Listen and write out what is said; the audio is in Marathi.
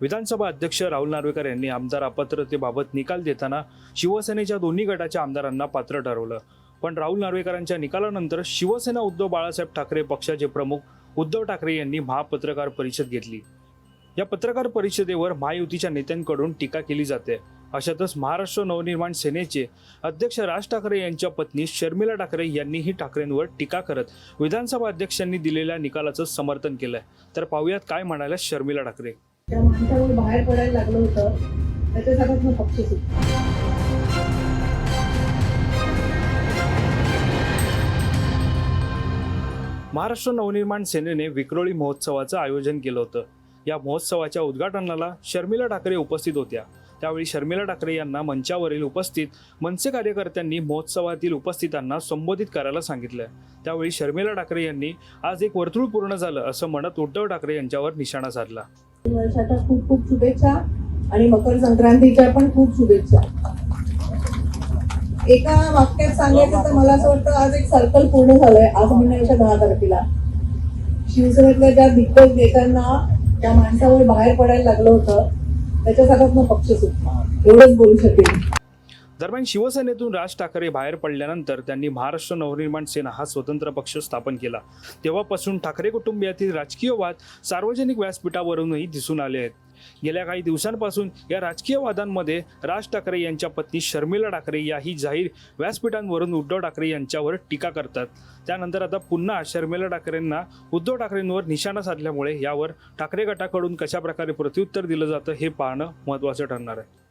विधानसभा अध्यक्ष राहुल नार्वेकर यांनी आमदार अपात्रतेबाबत निकाल देताना शिवसेनेच्या दोन्ही गटाच्या आमदारांना पात्र ठरवलं. पण राहुल नार्वेकरांच्या निकालानंतर शिवसेना उद्धव बाळासाहेब ठाकरे पक्षाचे प्रमुख उद्धव ठाकरे यांनी महापत्रकार परिषद घेतली. या पत्रकार परिषदेवर महायुतीच्या नेत्यांकडून टीका केली जाते. अशातच महाराष्ट्र नवनिर्माण सेनेचे अध्यक्ष राज ठाकरे यांच्या पत्नी शर्मिला ठाकरे यांनीही ठाकरेंवर टीका करत विधानसभा अध्यक्षांनी दिलेल्या निकालाचं समर्थन केलंय. तर पाहुयात काय म्हणाल्या शर्मिला ठाकरे. त्या माणसावर बाहेर पडायला लागलं होतं. त्याच्यासाठी मग पक्ष सुटला. महाराष्ट्र नवनिर्माण सेनेने विक्रोळी महोत्सवाचं आयोजन केलं होतं. या महोत्सवाच्या उद्घाटनाला शर्मिला ठाकरे उपस्थित होत्या. त्यावेळी शर्मिला ठाकरे यांना मंचावरील उपस्थित मनसे कार्यकर्त्यांनी महोत्सवातील उपस्थितांना संबोधित करायला सांगितलं. त्यावेळी शर्मिला ठाकरे यांनी आज एक वर्तुळ पूर्ण झालं असं म्हणत उद्धव ठाकरे यांच्यावर निशाणा साधला. वर्षाच्या खूप खूप शुभेच्छा आणि मकर संक्रांतीच्या पण खूप शुभेच्छा. एका वाक्यात सांगायचं तर मला असं वाटतं आज एक सर्कल पूर्ण झालंय. आज महिन्याच्या दहा तारखेला. शिवसेनेतल्या ज्या दिग्गज नेत्यांना त्या माणसावर बाहेर पडायला लागलं होतं त्याच्यासाठी मग पक्ष सुटला. एवढंच बोलू शकेल दरम्यान शिवसेनेतून राज ठाकरे बाहेर पडल्यानंतर त्यांनी महाराष्ट्र नवनिर्माण सेना हा स्वतंत्र पक्ष स्थापन केला. तेव्हापासून ठाकरे कुटुंबियातील राजकीय वाद सार्वजनिक व्यासपीठावरूनही दिसून आले आहेत. गेल्या काही दिवसांपासून या राजकीय वादांमध्ये राज ठाकरे यांच्या पत्नी शर्मिला ठाकरे याही जाहीर व्यासपीठांवरून उद्धव ठाकरे यांच्यावर टीका करतात. त्यानंतर आता पुन्हा शर्मिला ठाकरेंना उद्धव ठाकरेंवर निशाणा साधल्यामुळे यावर ठाकरे गटाकडून कशा प्रकारे प्रत्युत्तर दिलं जातं हे पाहणं महत्त्वाचं ठरणार आहे.